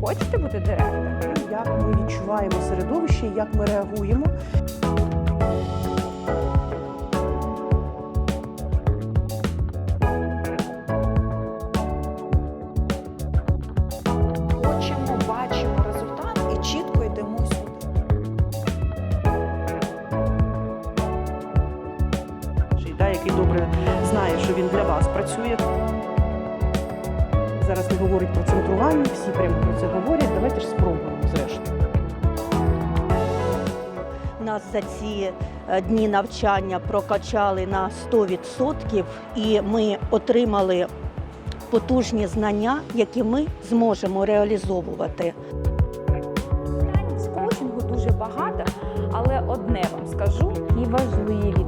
Хочете бути директором? як ми відчуваємо середовище, як ми реагуємо. Який добре знає, що він для вас працює. Зараз не говорить про центрування, всі прямо про це говорять. Давайте ж спробуємо зрештою. Нас за ці е, дні навчання прокачали на 100% і ми отримали потужні знання, які ми зможемо реалізовувати. З коучингу дуже багато, але одне вам скажу, і важливі.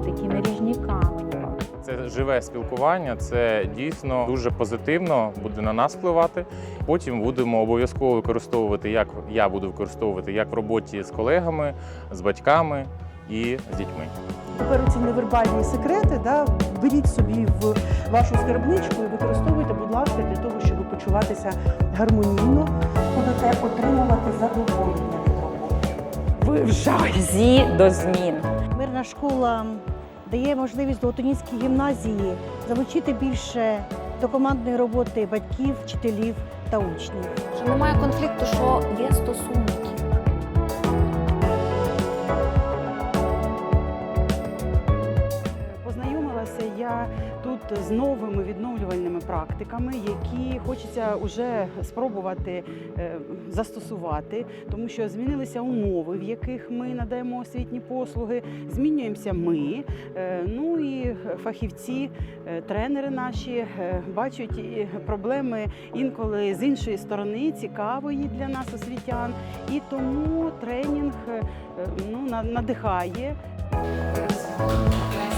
Це живе спілкування, це дійсно дуже позитивно буде на нас впливати. Потім будемо обов'язково використовувати, як я буду використовувати як в роботі з колегами, з батьками і з дітьми. Тепер ці невербальні секрети да, беріть собі в вашу скарбничку і використовуйте, будь ласка, для того, щоб почуватися гармонійно. Будете отримувати задоволення від роботи. Ви в жазі до змін. Мирна школа дає можливість Золотоніській гімназії залучити більше до командної роботи батьків, вчителів та учнів. Що немає конфлікту, що є стосунки. Познайомилася я тут з новими відновлювальними практиками, які хочеться вже спробувати е, застосувати, тому що змінилися умови, в яких ми надаємо освітні послуги. Змінюємося ми. е, Ну і фахівці, е, тренери наші бачать проблеми інколи з іншої сторони, цікавої для нас освітян. І тому тренінг ну, на- надихає. Ось.